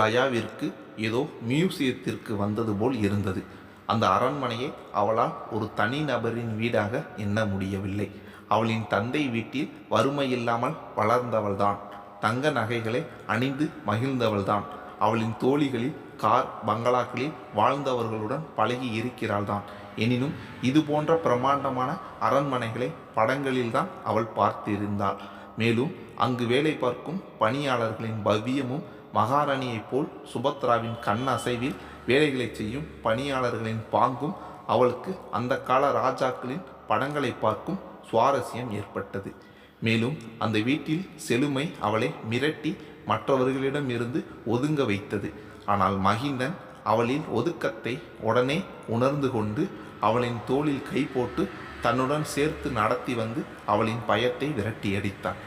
லயாவிற்கு ஏதோ மியூசியத்திற்கு வந்தது போல் இருந்தது. அந்த அரண்மனையை அவளால் ஒரு தனி நபரின் வீடாக எண்ண முடியவில்லை. அவளின் தந்தை வீட்டில் வறுமை இல்லாமல் வளர்ந்தவள்தான். தங்க நகைகளை அணிந்து மகிழ்ந்தவள்தான். அவளின் தோழிகளில் கார் பங்களாக்களில் வாழ்ந்தவர்களுடன் பழகி இருக்கிறாள்தான். எனினும் இது போன்ற பிரம்மாண்டமான அரண்மனைகளை படங்களில்தான் அவள் பார்த்திருந்தாள். மேலும் அங்கு வேலை பார்க்கும் பணியாளர்களின் பவ்யமும் மகாராணியைப் போல் சுபத்ராவின் கண் அசைவில் வேலைகளை செய்யும் பணியாளர்களின் பாங்கும் அவளுக்கு அந்த கால ராஜாக்களின் படங்களை பார்க்கும் சுவாரஸ்யம் ஏற்பட்டது. மேலும் அந்த வீட்டில் செழுமை அவளை மிரட்டி மற்றவர்களிடம் இருந்து ஒதுங்க வைத்தது. ஆனால் மகிந்தன் அவளின் ஒதுக்கத்தை உடனே உணர்ந்து கொண்டு அவளின் தோளில் கை போட்டு தன்னுடன் சேர்த்து நடத்தி வந்து அவளின் பயத்தை விரட்டியடித்தான்.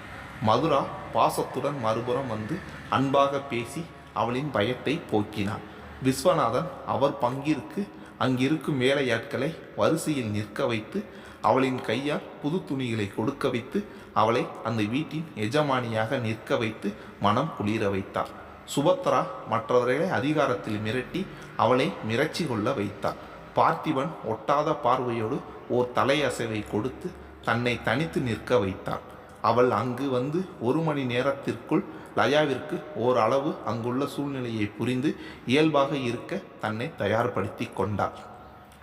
மதுரா பாசத்துடன் மறுபுறம் வந்து அன்பாக பேசி அவளின் பயத்தை போக்கினான். விஸ்வநாதன் அவர் பங்கிற்கு அங்கிருக்கும் வேலையாட்களை வரிசையில் நிற்க வைத்து அவளின் கையால் புது துணிகளை கொடுக்க வைத்து அவளை அந்த வீட்டின் எஜமானியாக நிற்க வைத்து மனம் குளிர வைத்தார் சுபத்ரா மற்றவர்களை அதிகாரத்தில் மிரட்டி அவளை மிரட்சி கொள்ள வைத்தார் பார்த்திபன் ஒட்டாத பார்வையோடு ஓர் தலையசைவை கொடுத்து தன்னை தனித்து நிற்க வைத்தான். அவள் அங்கு வந்து ஒரு மணி நேரத்திற்குள் லயாவிற்கு ஓரளவு அங்குள்ள சூழ்நிலையை புரிந்து இயல்பாக இருக்க தன்னை தயார்படுத்தி கொண்டார்.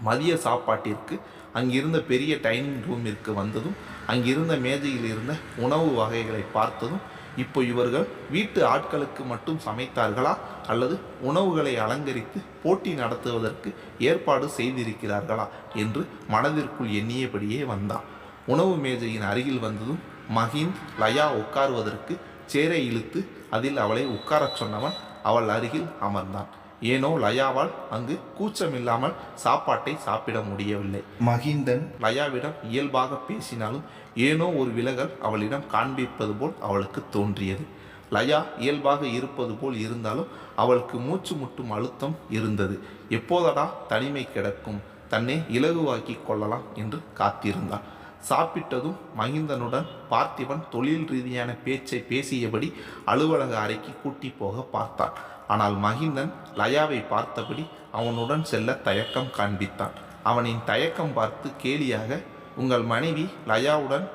மதிய சாப்பாட்டிற்கு அங்கிருந்த பெரிய டைனிங் ரூமிற்கு வந்ததும் அங்கிருந்த மேஜையில் இருந்த உணவு வகைகளை பார்த்ததும் இப்போ இவர்கள் வீட்டு ஆட்களுக்கு மட்டும் சமைத்தார்களா? அல்லது உணவுகளை அலங்கரித்து போட்டி நடத்துவதற்கு ஏற்பாடு செய்திருக்கிறார்களா? என்று மனதிற்குள் எண்ணியபடியே வந்தான். உணவு மேஜையின் அருகில் வந்ததும் மகிந்த் லயா உட்காருவதற்கு சேரை இழுத்து அதில் அவளை உட்காரச் சொன்னவன் அவள் அருகில் அமர்ந்தான். ஏனோ லயாவால் அங்கு கூச்சமில்லாமல் சாப்பாட்டை சாப்பிட முடியவில்லை. மகிந்தன் லயாவிடம் இயல்பாக பேசினாலும் ஏனோ ஒரு விலகல் அவளிடம் காண்பிப்பது போல் அவளுக்கு தோன்றியது. லயா இயல்பாக இருப்பது போல் இருந்தாலும் அவளுக்கு மூச்சு முட்டும் அழுத்தம் இருந்தது. எப்போதடா தனிமை கிடக்கும் தன்னை இலகுவாக்கி கொள்ளலாம் என்று காத்திருந்தாள் சாப்பிட்டதும் மகிந்தனுடன் பார்த்திபன் தொழில் ரீதியான பேச்சை பேசியபடி அலுவலக அறைக்கு கூட்டி போக பார்த்தான். ஆனால் மகிந்தன் லயாவை பார்த்தபடி அவனுடன் செல்ல தயக்கம் காண்பித்தான். அவனின் தயக்கம் பார்த்து கேலியாக உங்கள் மனைவி லயாவுடன்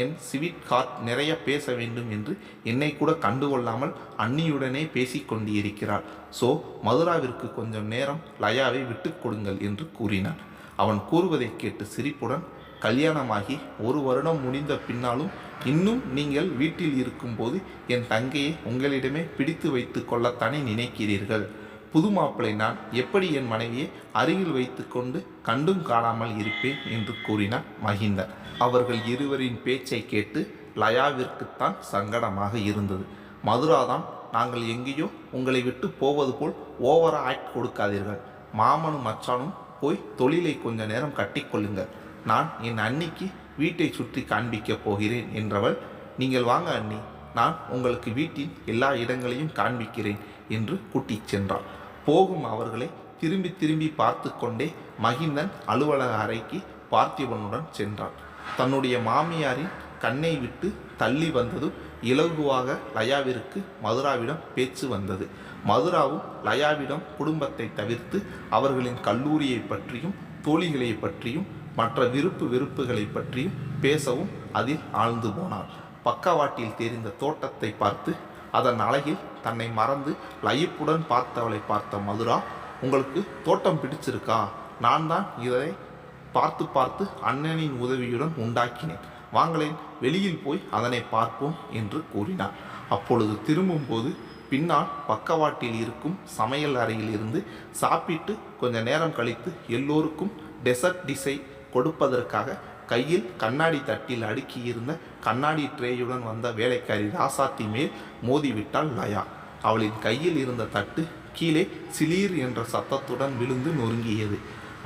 என் சிவிட் கார்ட் நிறைய பேச வேண்டும் என்று என்னை கூட கண்டுகொள்ளாமல் அன்னியுடனே பேசிக் கொண்டிருக்கிறாள். ஸோ மதுராவிற்கு கொஞ்சம் நேரம் லயாவை விட்டு கொடுங்கள் என்று கூறினான். அவன் கூறுவதை கேட்டு சிரிப்புடன் கல்யாணமாகி ஒரு வருடம் முடிந்த பின்னாலும் இன்னும் நீங்கள் வீட்டில் இருக்கும்போது என் தங்கையை உங்களிடமே பிடித்து வைத்து கொள்ளத்தானே நினைக்கிறீர்கள். புது மாப்பிளை நான் எப்படி என் மனைவியை அருகில் வைத்துக்கொண்டு கண்டும் காணாமல் இருப்பேன் என்று கூறினார் மகிந்தன் அவர்கள் இருவரின் பேச்சை கேட்டு லயாவிற்குத்தான் சங்கடமாக இருந்தது. மதுராதான் நாங்கள் எங்கேயோ உங்களை விட்டு போவது போல் ஓவரா ஆக்ட் கொடுக்காதீர்கள். மாமனும் மச்சானும் போய் தொழிலை கொஞ்ச நேரம் கட்டிக்கொள்ளுங்கள் நான் என் அன்னிக்கு வீட்டை சுற்றி காண்பிக்கப் போகிறேன் என்றவள் நீங்கள் வாங்க அண்ணி நான் உங்களுக்கு வீட்டின் எல்லா இடங்களையும் காண்பிக்கிறேன் என்று கூட்டிச் சென்றாள். போகும் அவர்களை திரும்பி திரும்பி பார்த்து கொண்டே மகிந்தன் அலுவலக அறைக்கு பார்த்திபனுடன் சென்றான். தன்னுடைய மாமியாரின் கண்ணை விட்டு தள்ளி வந்ததும் இலகுவாக லயாவிற்கு மதுராவிடம் பேச்சு வந்தது. மதுராவும் லயாவிடம் குடும்பத்தை தவிர்த்து அவர்களின் கல்லூரியை பற்றியும் தோழிகளை பற்றியும் மற்ற விருப்பு வெறுப்புகளை பற்றியும் பேசவும் அதில் ஆழ்ந்து போனார். பக்கவாட்டில் தெரிந்த தோட்டத்தை பார்த்து அதன் அழகில் தன்னை மறந்து லயிப்புடன் பார்த்தவளை பார்த்த மதுரா உங்களுக்கு தோட்டம் பிடிச்சிருக்கா? நான் தான் இதை பார்த்து பார்த்து அண்ணனின் உதவியுடன் உண்டாக்கினேன். வாங்களேன் வெளியில் போய் அதனை பார்ப்போம் என்று கூறினார். அப்பொழுது திரும்பும்போது பின்னால் பக்கவாட்டில் இருக்கும் சமையல் அறையில் இருந்து சாப்பிட்டு கொஞ்ச நேரம் கழித்து எல்லோருக்கும் டெசர்ட் டிசை கொடுப்பதற்காக கையில் கண்ணாடி தட்டில் அடுக்கியிருந்த கண்ணாடி ட்ரேயுடன் வந்த வேலைக்காரி ராசாத்தி மேல் மோதிவிட்டாள் லயா. அவளின் கையில் இருந்த தட்டு கீழே சிலீர் என்ற சத்தத்துடன் விழுந்து நொறுங்கியது.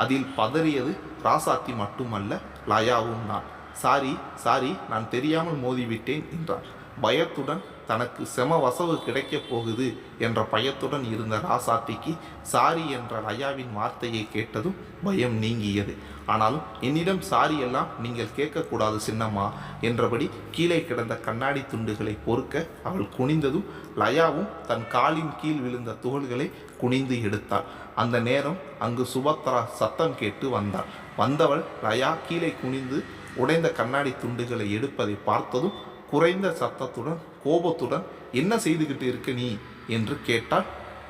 அதில் பதறியது ராசாத்தி மட்டுமல்ல லயாவும் தான். சாரி சாரி நான் தெரியாமல் மோதிவிட்டேன் என்றார். பயத்துடன் தனக்கு செம வசவு கிடைக்கப் போகுது என்ற பயத்துடன் இருந்த ராசாத்திக்கு சாரி என்ற லயாவின் வார்த்தையை கேட்டதும் பயம் நீங்கியது. ஆனாலும் என்னிடம் சாரி எல்லாம் நீங்கள் கேட்கக்கூடாது சின்னம்மா என்றபடி கீழே கிடந்த கண்ணாடி துண்டுகளை பொறுக்க அவள் குனிந்ததும் லயாவும் தன் காலின் கீழ் விழுந்த துகள்களை குனிந்து எடுத்தாள். அந்த நேரம் அங்கு சுபத்ரா சத்தம் கேட்டு வந்தாள். வந்தவள் லயா கீழே குனிந்து உடைந்த கண்ணாடி துண்டுகளை எடுப்பதை பார்த்ததும் குறைந்த சத்தத்துடன் கோபத்துடன் என்ன செய்துகிட்டு இருக்க நீ? என்று கேட்டால்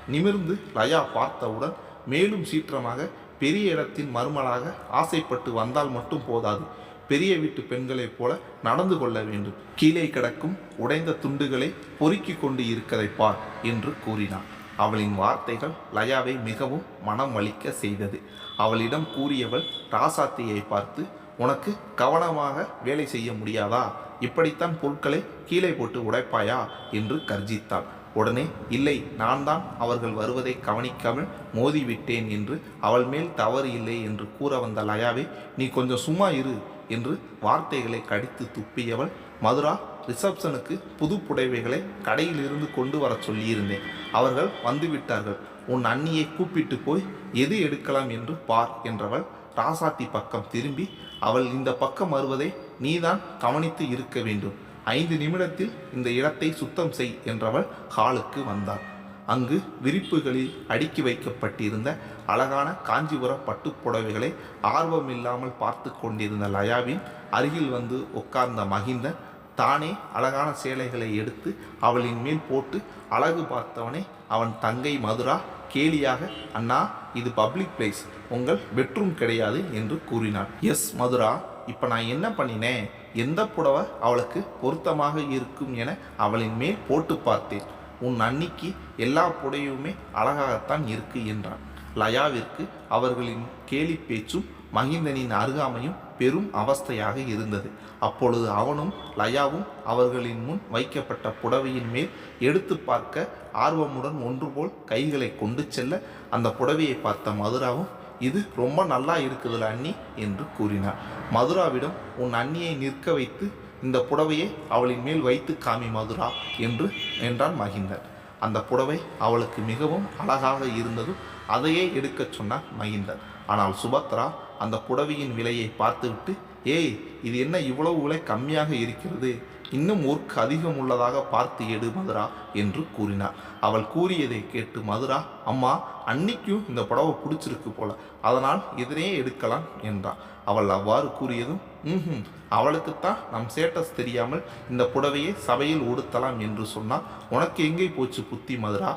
நிமிர்ந்து லயா பார்த்தவுடன் மேலும் சீற்றமாக பெரிய இடத்தின் மருமலாக ஆசைப்பட்டு வந்தால் மட்டும் போதாது. பெரிய வீட்டு பெண்களைப் போல நடந்து கொள்ள வேண்டும். கீழே கிடக்கும் உடைந்த துண்டுகளை பொறுக்கி கொண்டு இருக்கதை பார் என்று கூறினான் அவளின் வார்த்தைகள் லயாவை மிகவும் மனம் வலிக்க செய்தது. அவளிடம் கூறியவள் ராசாத்தியை பார்த்து உனக்கு கவனமாக வேலை செய்ய முடியாதா? இப்படித்தான் பொருட்களை கீழே போட்டு உடைப்பாயா? என்று கர்ஜித்தாள். உடனே இல்லை நான் தான் அவர்கள் வருவதை கவனிக்காமல் மோதிவிட்டேன் என்று அவள் மேல் தவறு இல்லை என்று கூற வந்த லயாவே நீ கொஞ்சம் சும்மா இரு என்று வார்த்தைகளை கடித்து துப்பியவள் மதுரா ரிசப்ஷனுக்கு புது புடவைகளை கடையிலிருந்து கொண்டு வர சொல்லியிருந்தேன். அவர்கள் வந்துவிட்டார்கள். உன் அண்ணியை கூப்பிட்டு போய் எது எடுக்கலாம் என்று பார் என்றவள் ராசாத்தி பக்கம் திரும்பி அவள் இந்த பக்கம் வருவதை நீதான் கவனித்து இருக்க வேண்டும். ஐந்து நிமிடத்தில் இந்த இடத்தை சுத்தம் செய் என்றவள் ஹாலுக்கு வந்தாள். அங்கு விரிப்புகளில் அடுக்கி வைக்கப்பட்டிருந்த அழகான காஞ்சிபுர பட்டுப் புடவைகளை ஆர்வமில்லாமல் பார்த்து கொண்டிருந்த லயாவின் அருகில் வந்து உட்கார்ந்த மகிந்தன் தானே அழகான சேலைகளை எடுத்து அவளின் மேல் போட்டு அழகு பார்த்தவனே அவன் தங்கை மதுரா? கேலியாக அண்ணா இது பப்ளிக் பிளேஸ் உங்கள் பெட்ரூம் கிடையாது என்று கூறினார் எஸ் மதுரா. இப்போ நான் என்ன பண்ணினேன்? எந்த புடவை அவளுக்கு பொருத்தமாக இருக்கும் என அவளின் மேல் போட்டு பார்த்தேன். உன் அன்னிக்கு எல்லா புடையுமே அழகாகத்தான் இருக்கு என்றான். லயாவிற்கு அவர்களின் கேலி பேச்சும் மகிந்தனின் அருகாமையும் பெரும் அவஸ்தையாக இருந்தது. அப்பொழுது அவனும் லயாவும் அவர்களின் முன் வைக்கப்பட்ட புடவையின் மேல் எடுத்து பார்க்க ஆர்வமுடன் ஒன்றுபோல் கைகளை கொண்டு செல்ல அந்த புடவையை பார்த்த மதுராவும் இது ரொம்ப நல்லா இருக்குதுல அண்ணி என்று கூறினார். மதுராவிடம் உன் அண்ணியை நிற்க வைத்து இந்த புடவையை அவளின் மேல் வைத்து காமி மதுரா என்று என்றான் மகிந்தன். அந்த புடவை அவளுக்கு மிகவும் அழகாக இருந்ததும் அதையே எடுக்கச் சொன்னார் மகிந்தன். ஆனால் சுபத்ரா அந்த புடவையின் விலையை பார்த்துவிட்டு ஏய் இது என்ன இவ்வளவு விலை கம்மியாக இருக்கிறது? இன்னும் ஒர்க் அதிகம் உள்ளதாக பார்த்து எடு மதுரா என்று கூறினார். அவள் கூறியதை கேட்டு மதுரா அம்மா அன்னைக்கும் இந்த புடவை பிடிச்சிருக்கு போல. அதனால் இதனையே எடுக்கலாம் என்றான் அவள் அவ்வாறு கூறியதும் ம் அவளுக்குத்தான் நம் சேட்டஸ் தெரியாமல் இந்த புடவையை சபையில் உடுத்தலாம் என்று சொன்னால் உனக்கு எங்கே போச்சு புத்தி மதுரா?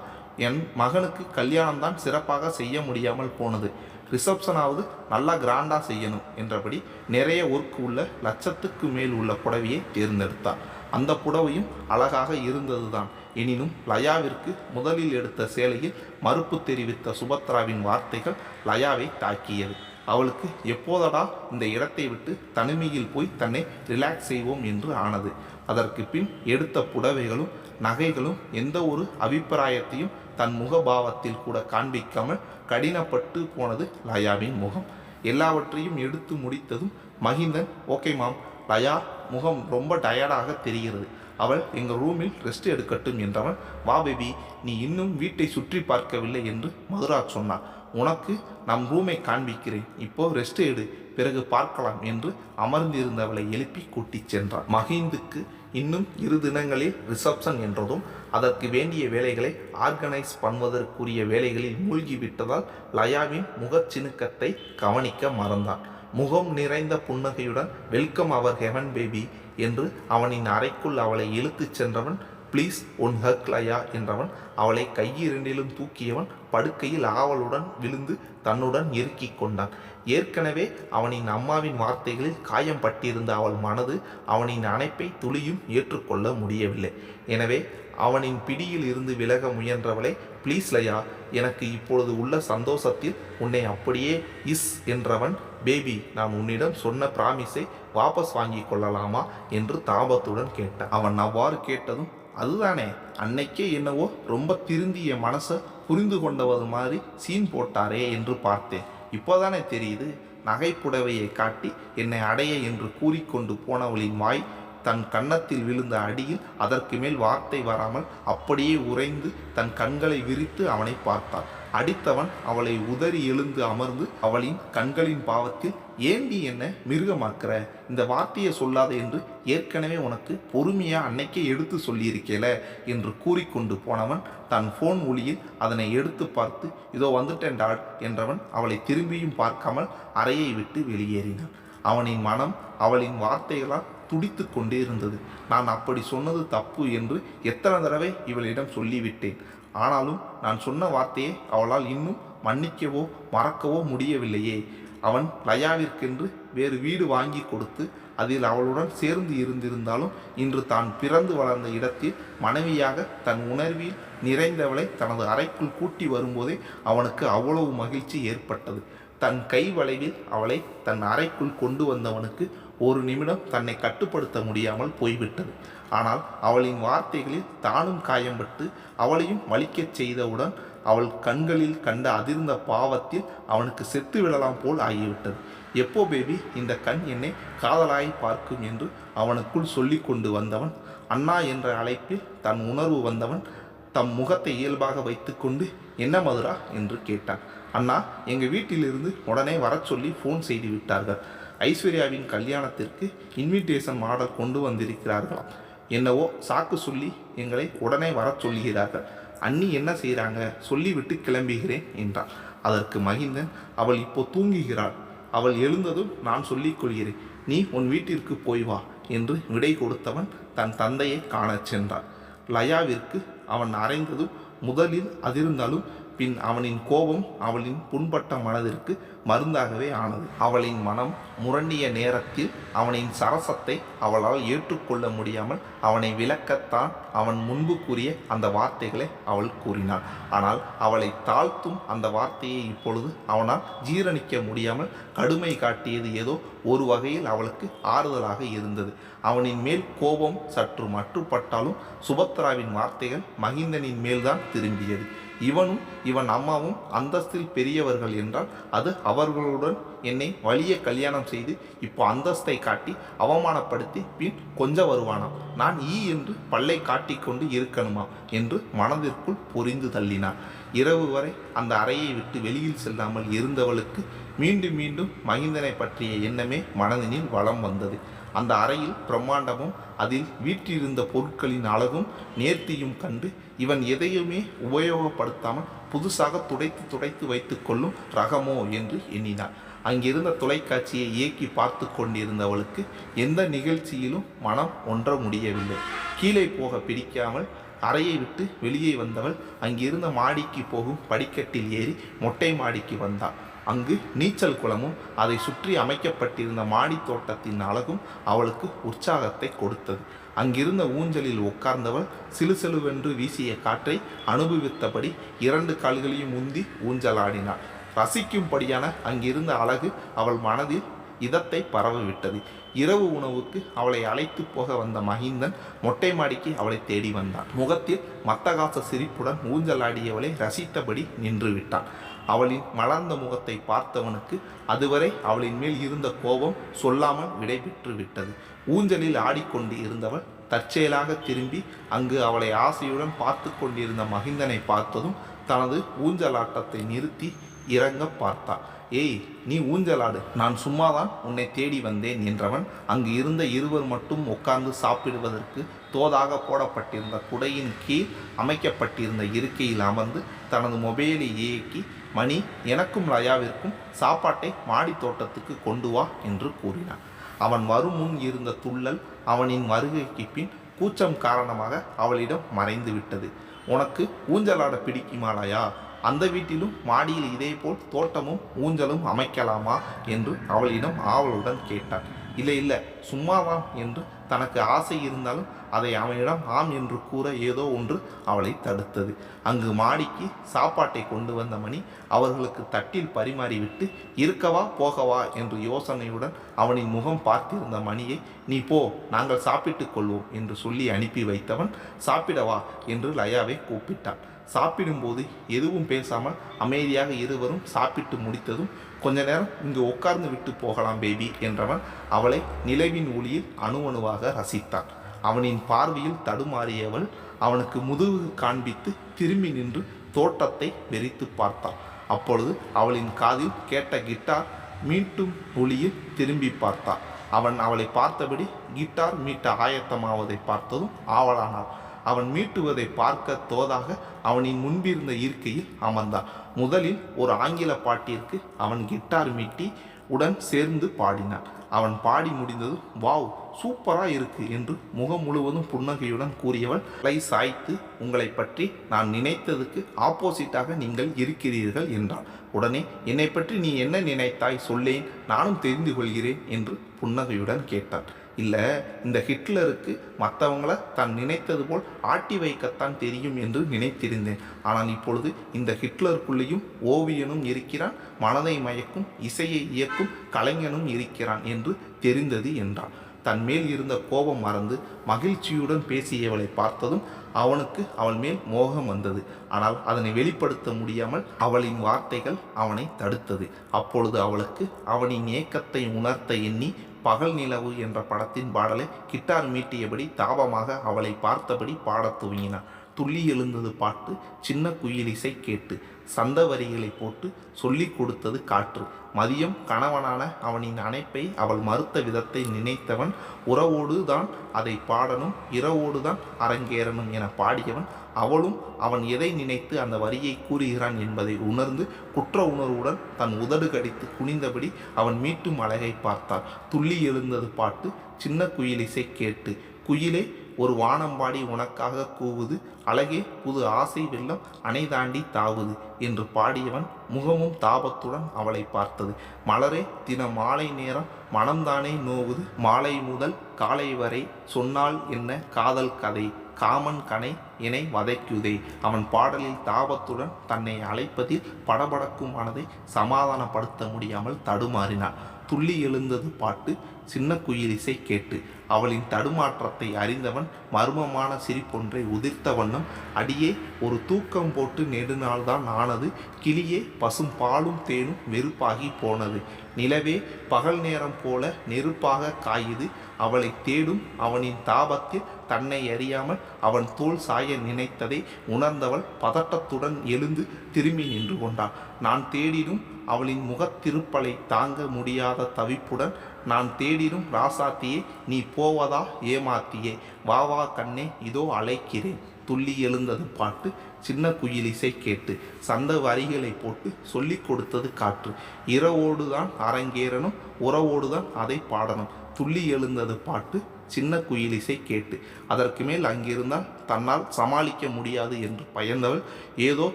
என் மகனுக்கு கல்யாணம் தான் சிறப்பாக செய்ய முடியாமல் போனது. ரிசப்ஷனாவது நல்லா கிராண்டாக செய்யணும் என்றபடி நிறைய ஒர்க் உள்ள லட்சத்துக்கு மேல் உள்ள புடவையை தேர்ந்தெடுத்தார். அந்த புடவையும் அழகாக இருந்ததுதான். எனினும் லயாவிற்கு முதலில் எடுத்த சேலையில் மறுப்பு தெரிவித்த சுபத்ராவின் வார்த்தைகள் லயாவை தாக்கியது. அவளுக்கு எப்போதடா இந்த இடத்தை விட்டு தனிமையில் போய் தன்னை ரிலாக்ஸ் செய்வோம் என்று ஆனது. அதற்கு பின் எடுத்த புடவைகளும் நகைகளும் எந்த ஒரு அபிப்பிராயத்தையும் தன் முகபாவத்தில் கூட காண்பிக்காமல் கடினப்பட்டு போனது லயாவின் முகம். எல்லாவற்றையும் எடுத்து முடித்ததும் மகிந்தன் ஓகே மாம் லயா முகம் ரொம்ப டயர்டாக தெரிகிறது. அவள் எங்கள் ரூமில் ரெஸ்ட் எடுக்கட்டும் என்றவன் வா பேபி நீ இன்னும் வீட்டை சுற்றி பார்க்கவில்லை என்று மதுரா சொன்னான். உனக்கு நம் ரூமை காண்பிக்கிறேன். இப்போ ரெஸ்ட் எடு பிறகு பார்க்கலாம் என்று அமர்ந்திருந்தவளை எழுப்பி கூட்டிச் சென்றான். மகிந்துக்கு இன்னும் இரு தினங்களில் ரிசப்ஷன் என்றதும் அதற்கு வேண்டிய வேலைகளை ஆர்கனைஸ் பண்ணுவதற்குரிய வேலைகளில் மூழ்கிவிட்டதால் லயாவின் முகச்சினுக்கத்தை கவனிக்க மறந்தான் முகம் நிறைந்த புன்னகையுடன் வெல்கம் அவர் ஹெவன் பேபி என்று அவனின் அறைக்குள் அவளை இழுத்துச் சென்றவன் ப்ளீஸ் உன் ஹக் லயா என்றவன் அவளை கையிரண்டிலும் தூக்கியவன் படுக்கையில் ஆவலுடன் விழுந்து தன்னுடன் இறுக்கி கொண்டான். ஏற்கனவே அவனின் அம்மாவின் வார்த்தைகளில் காயம் பட்டிருந்த அவள் மனது அவனின் அணைப்பை துளியும் ஏற்றுக்கொள்ள முடியவில்லை. எனவே அவனின் பிடியில் இருந்து விலக முயன்றவளை ப்ளீஸ் லயா எனக்கு இப்பொழுது உள்ள சந்தோஷத்தில் உன்னை அப்படியே இஸ் என்றவன் பேபி நான் உன்னிடம் சொன்ன பிராமிஸை வாபஸ் வாங்கி கொள்ளலாமா? என்று தாபத்துடன் கேட்டான். அவன் அவ்வாறு கேட்டதும் அதுதானே. அன்னைக்கே என்னவோ ரொம்ப திருந்திய மனசை புரிந்து கொண்டவது மாதிரி சீன் போட்டாரே என்று பார்த்தேன். இப்போதானே தெரியுது நகைப்புடவையை காட்டி என்னை அடைய என்று கூறிக்கொண்டு போனவளின் வாய் தன் கன்னத்தில் விழுந்த அடியில் அதற்கு மேல் வார்த்தை வராமல் அப்படியே உறைந்து தன் கண்களை விரித்து அவனை பார்த்தாள். அடித்தவன் அவளை உதறி எழுந்து அமர்ந்து அவளின் கண்களின் பாவத்தில் ஏண்டி என்ன மிருகமாக்குற? இந்த வார்த்தையை சொல்லாத என்று ஏற்கனவே உனக்கு பொறுமையா அன்னைக்கே எடுத்து சொல்லியிருக்கேல? என்று கூறிக்கொண்டு போனவன் தன் ஃபோன் ஒளியில் அதனை எடுத்து பார்த்து இதோ வந்துட்டேன் டாட் என்றவன் அவளை திரும்பியும் பார்க்காமல் அறையை விட்டு வெளியேறினான். அவனின் மனம் அவளின் வார்த்தைகளால் துடித்து கொண்டே இருந்தது. நான் அப்படி சொன்னது தப்பு என்று எத்தனை தடவை இவளிடம் சொல்லிவிட்டேன். ஆனாலும் நான் சொன்ன வார்த்தையை அவளால் இன்னும் மன்னிக்கவோ மறக்கவோ முடியவில்லையே. அவன் லயாவிற்கென்று வேறு வீடு வாங்கி கொடுத்து அதில் அவளுடன் சேர்ந்து இருந்திருந்தாலும் இன்று தான் பிறந்து வளர்ந்த இடத்தில் மனைவியாக தன் உணர்வில் நிறைந்தவளை தனது அறைக்குள் கூட்டி வரும்போதே அவனுக்கு அவ்வளவு மகிழ்ச்சி ஏற்பட்டது. தன் கை வளைவில் அவளை தன் அறைக்குள் கொண்டு வந்தவனுக்கு ஒரு நிமிடம் தன்னை கட்டுப்படுத்த முடியாமல் போய்விட்டது. ஆனால் அவளின் வார்த்தைகளில் தானும் காயம்பட்டு அவளையும் வலிக்கச் செய்தவுடன் அவள் கண்களில் கண்ட அதிர்ந்த பாவத்தில் அவனுக்கு செத்து விடலாம் போல் ஆகிவிட்டது. எப்போ பேபி இந்த கண் என்னை காதலாய் பார்க்கும் என்று அவனுக்குள் சொல்லி கொண்டு வந்தவன் அண்ணா என்ற அழைப்பில் தன் உணர்வு வந்தவன் தம் முகத்தை இயல்பாக வைத்துக்கொண்டு என்ன மதுரா? என்று கேட்டான். அண்ணா எங்கள் வீட்டிலிருந்து உடனே வரச் சொல்லி ஃபோன் செய்து விட்டார்கள். ஐஸ்வர்யாவின் கல்யாணத்திற்கு இன்விடேஷன் ஆர்டர் கொண்டு வந்திருக்கிறார்களாம் என்னவோ சாக்கு சொல்லி எங்களை உடனே வரச் சொல்லுகிறார்கள். அண்ணி என்ன செய்கிறாங்க சொல்லிவிட்டு கிளம்புகிறேன் என்றான். அதற்கு மகிந்தன் அவள் இப்போ தூங்குகிறாள். அவள் எழுந்ததும் நான் சொல்லிக் கொள்கிறேன். நீ உன் வீட்டிற்கு போய் வா என்று விடை கொடுத்தவன் தன் தந்தையை காணச் சென்றான். லயாவிற்கு அவன் அறைந்ததும் முதலில் அதிர்ந்தாலும் பின் அவனின் கோபம் அவளின் புண்பட்ட மனதிற்கு மருந்தாகவே ஆனது. அவளின் மனம் முரண்டிய நேரத்தில் அவனின் சரசத்தை அவளால் ஏற்றுக்கொள்ள முடியாமல் அவனை விளக்கத்தான் அவன் முன்பு கூறிய அந்த வார்த்தைகளை அவள் கூறினாள். ஆனால் அவளை தாழ்த்தும் அந்த வார்த்தையை இப்பொழுது அவனால் ஜீரணிக்க முடியாமல் கடுமை காட்டியது ஏதோ ஒரு வகையில் அவளுக்கு ஆறுதலாக இருந்தது. அவனின் மேல் கோபம் சற்று மற்றுப்பட்டாலும் சுபத்ராவின் வார்த்தைகள் மகிந்தனின் மேல்தான் திரும்பியது. இவனும் இவன் அம்மாவும் அந்தஸ்தில் பெரியவர்கள் என்றால் அது அவர்களுடன் என்னை வலிய கல்யாணம் செய்து இப்போ அந்தஸ்தை காட்டி அவமானப்படுத்தி பின் கொஞ்சம் வருவானாம். நான் ஈ என்று பல்லை காட்டிக்கொண்டு இருக்கணுமா என்று மனதிற்குள் புரிந்து தள்ளினான். இரவு வரை அந்த அறையை விட்டு வெளியில் செல்லாமல் இருந்தவளுக்கு மீண்டும் மீண்டும் மகிந்தனை பற்றிய எண்ணமே மனதினில் வளம் வந்தது. அந்த அறையில் பிரம்மாண்டமும் அதில் வீற்றிருந்த பொருட்களின் அழகும் நேர்த்தியும் கண்டு இவன் எதையுமே உபயோகப்படுத்தாமல் புதுசாக துடைத்து துடைத்து வைத்துக்கொள்ளும் ரகமோ என்று எண்ணினார் அங்கிருந்த தொலைக்காட்சியை இயக்கி பார்த்து கொண்டிருந்தவளுக்கு எந்த நிகழ்ச்சியிலும் மனம் ஒன்ற முடியவில்லை. கீழே போக பிடிக்காமல் அறையை விட்டு வெளியே வந்தவள் அங்கிருந்த மாடிக்கு போகும் படிக்கட்டில் ஏறி மொட்டை மாடிக்கு வந்தாள். அங்கு நீச்சல் குளமும் அதை சுற்றி அமைக்கப்பட்டிருந்த மாடி தோட்டத்தின் அழகும் அவளுக்கு உற்சாகத்தை கொடுத்தது. அங்கிருந்த ஊஞ்சலில் உட்கார்ந்தவள் சிலுசெலுவென்று வீசிய காற்றை அனுபவித்தபடி இரண்டு கால்களையும் உந்தி ஊஞ்சலாடினாள். ரசிக்கும்படியான அங்கிருந்த அழகு அவள் மனதில் இதத்தை பரவவிட்டது. இரவு உணவுக்கு அவளை அழைத்து போக வந்த மகிந்தன் மொட்டை மாடிக்கு அவளை தேடி வந்தான். முகத்தில் மத்தகாச சிரிப்புடன் ஊஞ்சலாடியவளை ரசித்தபடி நின்று விட்டான் அவளின் மலர்ந்த முகத்தை பார்த்தவனுக்கு அதுவரை அவளின் மேல் இருந்த கோபம் சொல்லாமல் விடைபெற்று விட்டது. ஊஞ்சலில் ஆடிக்கொண்டு இருந்தவள் தற்செயலாக திரும்பி அங்கு அவளை ஆசையுடன் பார்த்து கொண்டிருந்த மகிந்தனை பார்த்ததும் தனது ஊஞ்சலாட்டத்தை நிறுத்தி இறங்க பார்த்தாள். ஏய் நீ ஊஞ்சலாடு. நான் சும்மாதான் உன்னை தேடி வந்தேன் என்றவன் அங்கு இருந்த இருவர் மட்டும் உட்கார்ந்து சாப்பிடுவதற்கு தோதாக போடப்பட்டிருந்த குடையின் கீழ் அமைக்கப்பட்டிருந்த இருக்கையில் அமர்ந்து தனது மொபைலை இயக்கி மணி எனக்கும் லயாவிற்கும் சாப்பாட்டை மாடி தோட்டத்துக்கு கொண்டு வா என்று கூறினான். அவன் வரும் முன் இருந்த துள்ளல் அவனின் வருகைக்கு பின் கூச்சம் காரணமாக அவளிடம் மறைந்து விட்டது உனக்கு ஊஞ்சலாட பிடிக்குமாலயா அந்த வீட்டிலும் மாடியில் இதேபோல் தோட்டமும் ஊஞ்சலும் அமைக்கலாமா என்று அவளிடம் ஆவலுடன் கேட்டான். இல்லை இல்லை சும்மாதான் என்று தனக்கு ஆசை இருந்தாலும் அதை அவனிடம் ஆம் என்று கூற ஏதோ ஒன்று அவளை தடுத்தது. அங்கு மாடிக்கு சாப்பாட்டை கொண்டு வந்த மணி அவர்களுக்கு தட்டில் பரிமாறிவிட்டு இருக்கவா போகவா? என்று யோசனையுடன் அவனின் முகம் பார்த்திருந்த மணியை நீ போ நாங்கள் சாப்பிட்டுக் கொள்வோம் என்று சொல்லி அனுப்பி வைத்தவன் சாப்பிடவா? என்று லயாவை கூப்பிட்டான். சாப்பிடும்போது எதுவும் பேசாமல் அமைதியாக இருவரும் சாப்பிட்டு முடித்ததும் கொஞ்ச நேரம் இங்கு உட்கார்ந்து விட்டு போகலாம் பேபி என்றவன் அவளை நிலவின் ஒளியில் அணுவணுவாக ரசித்தான். அவனின் பார்வையில் தடுமாறியவள் அவனுக்கு முதுகு காண்பித்து திரும்பி நின்று தோட்டத்தை வெறித்து பார்த்தாள். அப்பொழுது அவளின் காதில் கேட்ட கிட்டார் மீட்டும் ஒளியில் திரும்பி பார்த்தாள். அவன் அவளை பார்த்தபடி கிட்டார் மீட்ட ஆயத்தமாவதை பார்த்ததும் ஆவலானாள். அவன் மீட்டுவதை பார்க்க தோதாக அவனின் முன்பிருந்த இருக்கையில் அமர்ந்தான். முதலில் ஒரு ஆங்கில பாட்டிற்கு அவன் கிட்டார் மீட்டி உடன் சேர்ந்து பாடினான். அவன் பாடி முடிந்ததும் வாவ் சூப்பரா இருக்கு என்று முகம் முழுவதும் புன்னகையுடன் கூறியவன் தலை சாய்த்து உங்களை பற்றி நான் நினைத்ததுக்கு ஆப்போசிட்டாக நீங்கள் இருக்கிறீர்கள் என்றாள் உடனே என்னை பற்றி நீ என்ன நினைத்தாய்? சொல்லேன் நானும் தெரிந்து கொள்கிறேன் என்று புன்னகையுடன் கேட்டான். இல்லை இந்த ஹிட்லருக்கு மற்றவங்கள தான் நினைத்தது போல் ஆட்டி வைக்கத்தான் தெரியும் என்று நினைத்திருந்தேன். ஆனால் இப்பொழுது இந்த ஹிட்லருக்குள்ளேயும் ஓவியனும் இருக்கிறான் மனதை மயக்கும் இசையை இயக்கும் கலைஞனும் இருக்கிறான் என்று தெரிந்தது என்றான். தன் மேல் இருந்த கோபம் மறந்து மகிழ்ச்சியுடன் பேசியவளை பார்த்ததும் அவனுக்கு அவள் மேல் மோகம் வந்தது. ஆனால் அதனை வெளிப்படுத்த முடியாமல் அவளின் வார்த்தைகள் அவனை தடுத்தது. அப்பொழுது அவளுக்கு அவனின் ஏக்கத்தை உணர்த்த எண்ணி பகல் நிலவு என்ற படத்தின் பாடலை கிட்டார் மீட்டியபடி தாபமாக அவளை பார்த்தபடி பாடத் துவங்கினான் துள்ளி எழுந்தது பாட்டு சின்ன குயிலிசை கேட்டு சந்த வரிகளை போட்டு சொல்லிக் கொடுத்தது காற்று. மதியம் கணவனான அவனின் அணைப்பை அவள் மறுத்த விதத்தை நினைத்தவன் உறவோடு தான் அதை பாடணும் இரவோடு தான் அரங்கேறணும் என பாடியவன் அவளும் அவன் எதை நினைத்து அந்த வரியை கூறுகிறான் என்பதை உணர்ந்து குற்ற உணர்வுடன் தன் உதடு கடித்து குனிந்தபடி அவன் மீட்டும் அழகை பார்த்தாள். துள்ளி எழுந்தது பாட்டு சின்ன குயிலிசை கேட்டு குயிலே ஒரு வானம்பாடி உனக்காக கூவுது. அழகே புது ஆசை வெள்ளம் அணை தாண்டி தாவுது என்று பாடியவன் முகமும் தாபத்துடன் அவளை பார்த்தது. மலரே தின மாலை நேரம் மனம்தானே நோவுது. மாலை முதல் காலை வரை சொன்னால் என்ன காதல் கதை? காமன் கனை இணை வதைக்குதே. அவன் பாடலில் தாபத்துடன் தன்னை அழைப்பதில் படபடக்கும் மனதை சமாதானப்படுத்த முடியாமல் தடுமாறினான் துள்ளி எழுந்தது பாட்டு சின்ன குயிலிசை கேட்டு. அவளின் தடுமாற்றத்தை அறிந்தவன் மர்மமான சிரிப்பொன்றை உதிர்த்த வண்ணம் அடியே ஒரு தூக்கம் போட்டு நெடுநாள்தான் ஆனது. கிளியே பசும் பாலும் தேனும் வெறுப்பாகி போனது. நிலவே பகல் நேரம் போல நெருப்பாக காயுது. அவளை தேடும் அவனின் தாபத்தில் தன்னை அறியாமல் அவன் தோல் சாய நினைத்ததை உணர்ந்தவள் பதட்டத்துடன் எழுந்து திரும்பி நின்று கொண்டாள். நான் தேடினும் அவளின் முகத்திருப்பலை தாங்க முடியாத தவிப்புடன் நான் தேடிடும் ராசாத்தியே நீ போவதா ஏமாத்தியே? வா வா கண்ணே இதோ அழைக்கிறேன். துள்ளி எழுந்தது பாட்டு சின்ன குயிலிசை கேட்டு சந்த வரிகளை போட்டு சொல்லிக் கொடுத்தது காற்று. இரவோடு தான் அரங்கேறணும் உறவோடு தான் அதை பாடணும். துள்ளி எழுந்தது பாட்டு சின்ன குயிலிசை கேட்டு அதற்கு மேல் அங்கிருந்தால் தன்னால் சமாளிக்க முடியாது என்று பயந்தவள் ஏதோ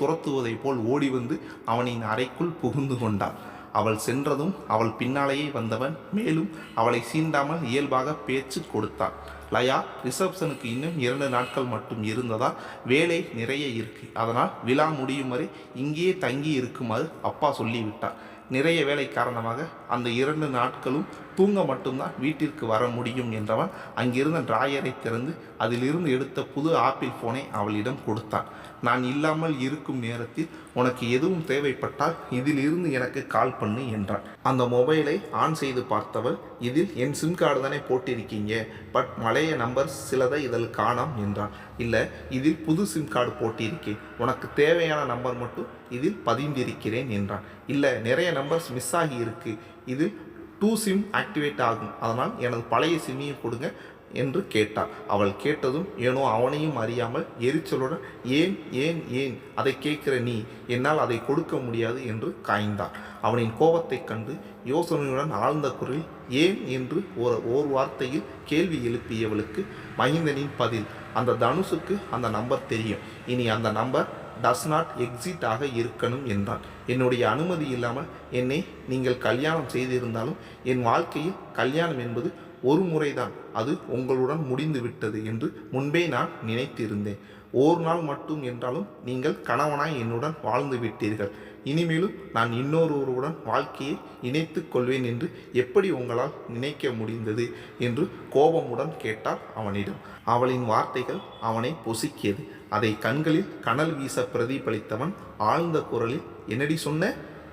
துரத்துவதைப் போல் ஓடி வந்து அவனின் அறைக்குள் புகுந்து கொண்டாள். அவள் சென்றதும் அவள் பின்னாலேயே வந்தவன் மேலும் அவளை சீண்டாமல் இயல்பாக பேச்சு கொடுத்தான் லயா ரிசப்ஷனுக்கு இன்னும் இரண்டு நாட்கள் மட்டும் இருந்ததால் வேலை நிறைய இருக்கு. அதனால் விழா முடியும் வரை இங்கேயே தங்கி இருக்குமாறு அப்பா சொல்லிவிட்டார். நிறைய வேலை காரணமாக அந்த இரண்டு நாட்களும் தூங்க மட்டும்தான் வீட்டிற்கு வர முடியும் என்றவன் அங்கிருந்த டிராயரை திறந்து அதிலிருந்து எடுத்த புது ஆப்பிள் ஃபோனை அவளிடம் கொடுத்தான். நான் இல்லாமல் இருக்கும் நேரத்தில் உனக்கு எதுவும் தேவைப்பட்டால் இதிலிருந்து எனக்கு கால் பண்ணு என்றான். அந்த மொபைலை ஆன் செய்து பார்த்தவள் இதில் என் சிம் கார்டு தானே போட்டிருக்கீங்க? பட் மலைய நம்பர் சிலதை இதில் காணாம் என்றான். இல்லை இதில் புது சிம் கார்டு போட்டிருக்கேன். உனக்கு தேவையான நம்பர் மட்டும் இதில் பதிந்திருக்கிறேன் என்றான். இல்லை நிறைய நம்பர்ஸ் மிஸ் ஆகி இருக்கு. இதில் டூ சிம் ஆக்டிவேட் ஆகும். அதனால் எனது பழைய சிம்மையும் கொடுங்க என்று கேட்டாள் அவள் கேட்டதும் ஏனோ அவனையும் அறியாமல் எரிச்சலுடன் ஏன் ஏன் ஏன்? அதை கேட்கிற நீ என்னால் அதை கொடுக்க முடியாது என்று காய்ந்தாள் அவனின் கோபத்தைக் கண்டு யோசனையுடன் ஆழ்ந்த குரலில் ஏன்? என்று ஒரு ஓர் வார்த்தையில் கேள்வி எழுப்பியவளுக்கு மகிந்தனின் பதில் அந்த தனுஷுக்கு அந்த நம்பர் தெரியும். இனி அந்த நம்பர் டஸ் நாட் எக்ஸிட் ஆக இருக்கணும் என்றான். என்னுடைய அனுமதி இல்லாமல் என்னை நீங்கள் கல்யாணம் செய்திருந்தாலும் என் வாழ்க்கையில் கல்யாணம் என்பது ஒரு முறைதான். அது உங்களுடன் முடிந்து விட்டது என்று முன்பே நான் நினைத்திருந்தேன். ஓர் நாள் மட்டும் என்றாலும் நீங்கள் கணவனாய் என்னுடன் வாழ்ந்து விட்டீர்கள். இனிமேலும் நான் இன்னொருவருடன் வாழ்க்கையை இணைத்து கொள்வேன் என்று எப்படி உங்களால் நினைக்க முடிந்தது என்று கோபமுடன் கேட்டார் அவனிடம். அவளின் வார்த்தைகள் அவனை பொசுக்கியது. அதை கண்களில் கனல் வீச பிரதிபலித்தவன் ஆழ்ந்த குரலில் என்னடி சொன்ன?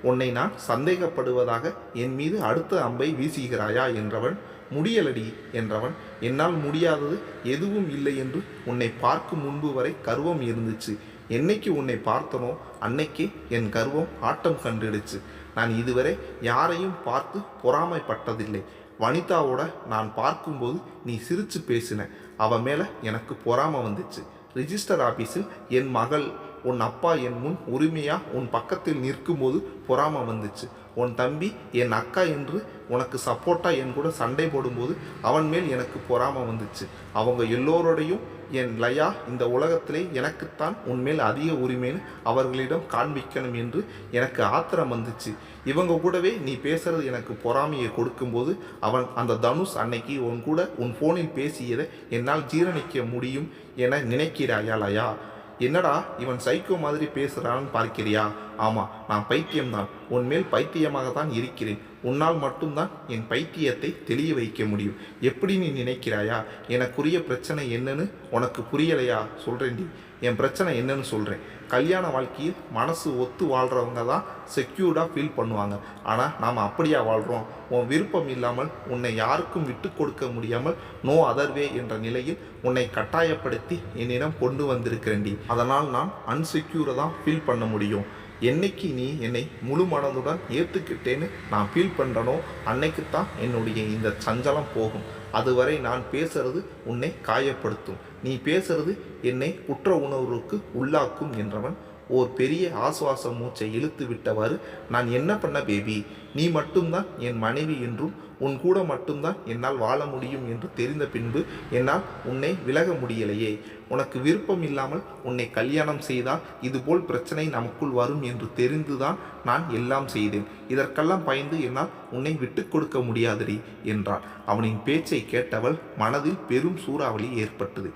உன்னை நான் சந்தேகப்படுவதாக என் மீது அடுத்த அம்பை வீசுகிறாயா? என்றவன் முடியலடி என்றவன் என்னால் முடியாதது எதுவும் இல்லை என்று உன்னை பார்க்கும் முன்பு வரை கர்வம் இருந்துச்சு. என்னைக்கு உன்னை பார்த்தனோ அன்னைக்கு என் கர்வம் ஆட்டம் கண்டுடுச்சு. நான் இதுவரை யாரையும் பார்த்து பொறாமைப்பட்டதில்லை. வனிதாவோட நான் பார்க்கும்போது நீ சிரித்து பேசின. அவ மேலே எனக்கு பொறாமை வந்துச்சு. ரிஜிஸ்டர் ஆஃபீஸில் என் மகள் உன் அப்பா என் முன் உரிமையாக உன் பக்கத்தில் நிற்கும்போது பொறாமை வந்துச்சு. உன் தம்பி என் அக்கா என்று உனக்கு சப்போர்ட்டாக என் கூட சண்டை போடும்போது அவன் மேல் எனக்கு பொறாமை வந்துச்சு. அவங்க எல்லோரோடையும் என் லயா இந்த உலகத்திலே எனக்குத்தான் உன்மேல் அதிக உரிமைன்னு அவர்களிடம் காண்பிக்கணும் என்று எனக்கு ஆத்திரம் வந்துச்சு. இவங்க கூடவே நீ பேசுறது எனக்கு பொறாமையை கொடுக்கும்போது அவன் அந்த தனுஷ் அன்னைக்கு உன் கூட உன் ஃபோனில் பேசியதை என்னால் ஜீரணிக்க முடியும் என நினைக்கிறாயா லயா என்னடா இவன் சைக்கோ மாதிரி பேசுகிறான்னு பார்க்கிறியா? ஆமாம் நான் பைத்தியம்தான். உன்மேல் பைத்தியமாக தான் இருக்கிறேன். உன்னால் மட்டும்தான் என் பைத்தியத்தை தெளிய வைக்க முடியும். எப்படி நீ நினைக்கிறாயா? எனக்குரிய பிரச்சனை என்னன்னு உனக்கு புரியலையா? சொல்கிறேன்டி என் பிரச்சனை என்னன்னு சொல்கிறேன் கல்யாண வாழ்க்கையில் மனசு ஒத்து வாழ்கிறவங்க தான் செக்யூர்டாக ஃபீல் பண்ணுவாங்க. ஆனால் நாம் அப்படியா வாழ்கிறோம் உன் விருப்பம் இல்லாமல் உன்னை யாருக்கும் விட்டு கொடுக்க முடியாமல் நோ அதர்வே என்ற நிலையில் உன்னை கட்டாயப்படுத்தி என்னிடம் கொண்டு வந்திருக்கிறேன்டி. அதனால் நான் அன்செக்யூரை தான் ஃபீல் பண்ண முடியும். என்னைக்கு நீ என்னை முழு மனதுடன் ஏற்றுக்கிட்டேன்னு நான் ஃபீல் பண்ணுறனோ அன்னைக்கு தான் என்னுடைய இந்த சஞ்சலம் போகும். அதுவரை நான் பேசுறது உன்னை காயப்படுத்தும். நீ பேசுறது என்னை குற்ற உணர்வுக்கு உள்ளாக்கும் என்றவன். ஓர் பெரிய ஆசுவாச மூச்சை இழுத்து விட்டவாறு நான் என்ன பண்ண பேபி? நீ மட்டும்தான் என் மனைவி என்றும் உன் கூட மட்டும்தான் என்னால் வாழ முடியும் என்று தெரிந்த பின்பு என்னால் உன்னை விலக முடியலையே. உனக்கு விருப்பம் இல்லாமல் உன்னை கல்யாணம் செய்தால் இதுபோல் பிரச்சனை நமக்குள் வரும் என்று தெரிந்துதான் நான் எல்லாம் செய்தேன். இதற்கெல்லாம் பயந்து என்னால் உன்னை விட்டு கொடுக்க முடியாதடி என்றாள். அவனின் பேச்சை கேட்டவள் மனதில் பெரும் சூறாவளி ஏற்பட்டது.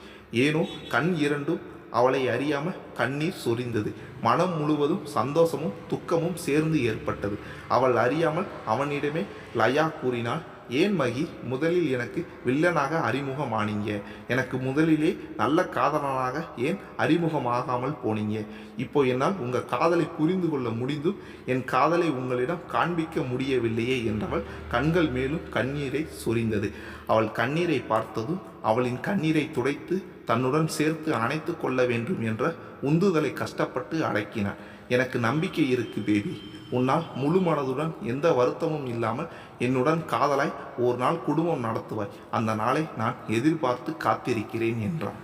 ஏனோ கண் இரண்டும் அவளை அறியாமல் கண்ணீர் சொரிந்தது. மனம் முழுவதும் சந்தோஷமும் துக்கமும் சேர்ந்து ஏற்பட்டது. அவள் அறியாமல் அவனிடமே லயா கூறினாள் ஏன் மகி முதலில் எனக்கு வில்லனாக அறிமுகமானீங்க? எனக்கு முதலிலே நல்ல காதலனாக ஏன் அறிமுகமாகாமல் போனீங்க? இப்போ என்னால் உங்கள் காதலை புரிந்து கொள்ள முடிந்தும் என் காதலை உங்களிடம் காண்பிக்க முடியவில்லையே என்றவள் கண்கள் மேலும் கண்ணீரை சொரிந்தது. அவள் கண்ணீரை பார்த்ததும் அவளின் கண்ணீரை துடைத்து தன்னுடன் சேர்த்து அணைத்து கொள்ள வேண்டும் என்ற உந்துதலை கஷ்டப்பட்டு அடக்கினான் எனக்கு நம்பிக்கை இருக்கு பேபி உன்னால் முழு மனதுடன் எந்த வருத்தமும் இல்லாமல் என்னுடன் காதலாய் ஒரு நாள் குடும்பம் நடத்துவாய். அந்த நாளை நான் எதிர்பார்த்து காத்திருக்கிறேன் என்றான்.